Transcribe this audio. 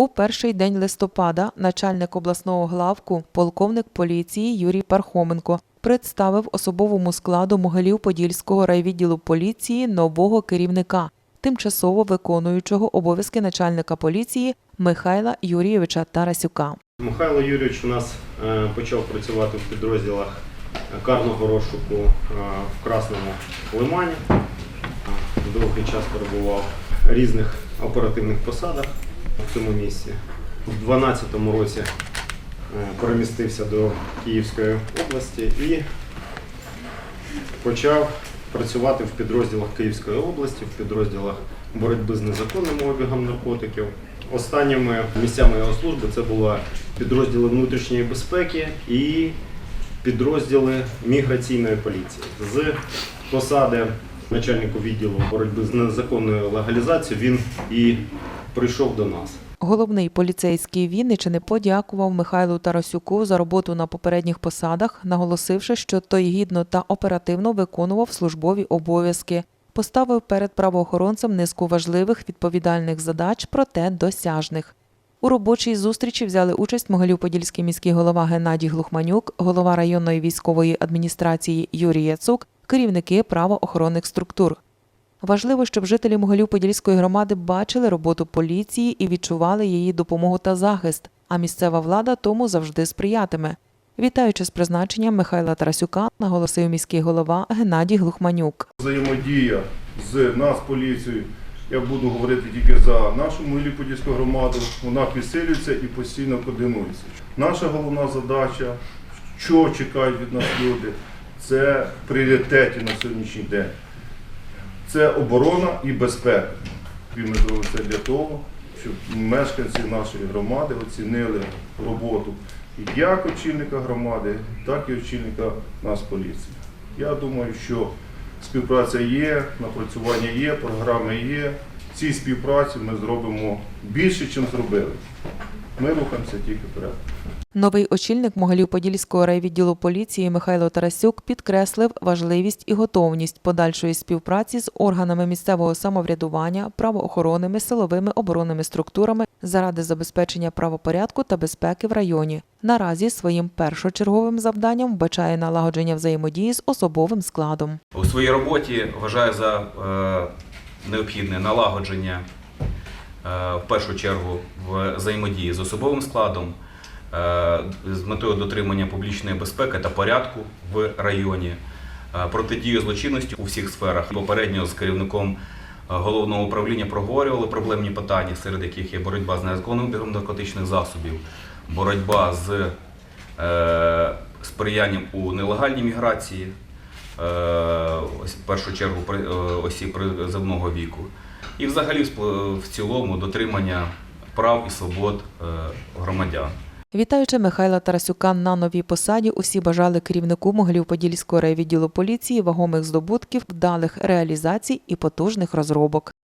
У перший день листопада начальник обласного главку, полковник поліції Юрій Пархоменко представив особовому складу Могилів-Подільського райвідділу поліції нового керівника, тимчасово виконуючого обов'язки начальника поліції Михайла Юрійовича Тарасюка. Михайло Юрійович у нас е, почав працювати в підрозділах карного розшуку е, в Красному Лимані. Е, Довгий час перебував в різних оперативних посадах в цьому місці. У 2012 році е, перемістився до Київської області і почав працювати в підрозділах Київської області, в підрозділах боротьби з незаконним обігом наркотиків. Останніми місцями його служби це були підрозділи внутрішньої безпеки і підрозділи міграційної поліції. З посади начальнику відділу боротьби з незаконною легалізацією він і прийшов до нас. Головний поліцейський Вінничини подякував Михайлу Тарасюку за роботу на попередніх посадах, наголосивши, що той гідно та оперативно виконував службові обов'язки. Поставив перед правоохоронцем низку важливих відповідальних задач, проте досяжних. У робочій зустрічі взяли участь Могилів-Подільський міський голова Геннадій Глухманюк, голова районної військової адміністрації Юрій Яцук, керівники правоохоронних структур. Важливо, щоб жителі Могилів-Подільської громади бачили роботу поліції і відчували її допомогу та захист, а місцева влада тому завжди сприятиме. Вітаючи з призначенням Михайла Тарасюка, наголосив міський голова Геннадій Глухманюк. взаємодія з нас, поліцією, я буду говорити тільки за нашу Могилів-Подільську громаду, вона підсилюється і постійно координується. Наша головна задача, що чекають від нас люди, це пріоритеті на сьогоднішній день. Це оборона і безпека. І ми зробимо це для того, щоб мешканці нашої громади оцінили роботу як очільника громади, так і очільника нас поліції. Я думаю, що співпраця є, напрацювання є, програми є. Цій співпраці ми зробимо більше, ніж зробили. Ми рухаємося тільки вперед. Новий очільник Могилів-Подільського райвідділу поліції Михайло Тарасюк підкреслив важливість і готовність подальшої співпраці з органами місцевого самоврядування, правоохоронними, силовими оборонними структурами заради забезпечення правопорядку та безпеки в районі. Наразі своїм першочерговим завданням вбачає налагодження взаємодії з особовим складом. У своїй роботі вважаю за е, необхідне налагодження в першу чергу взаємодії з особовим складом е, з метою дотримання публічної безпеки та порядку в районі, е, протидію злочинності у всіх сферах. Попередньо з керівником е, головного управління проговорювали проблемні питання, серед яких є боротьба з незаконним обігом наркотичних засобів, боротьба з е, сприянням у нелегальній міграції, е, в першу чергу е, осіб призовного віку, і взагалі в цілому дотримання прав і свобод е, громадян. Вітаючи Михайла Тарасюка на новій посаді, усі бажали керівнику Могилів-Подільського райвідділу поліції вагомих здобутків, вдалих реалізацій і потужних розробок.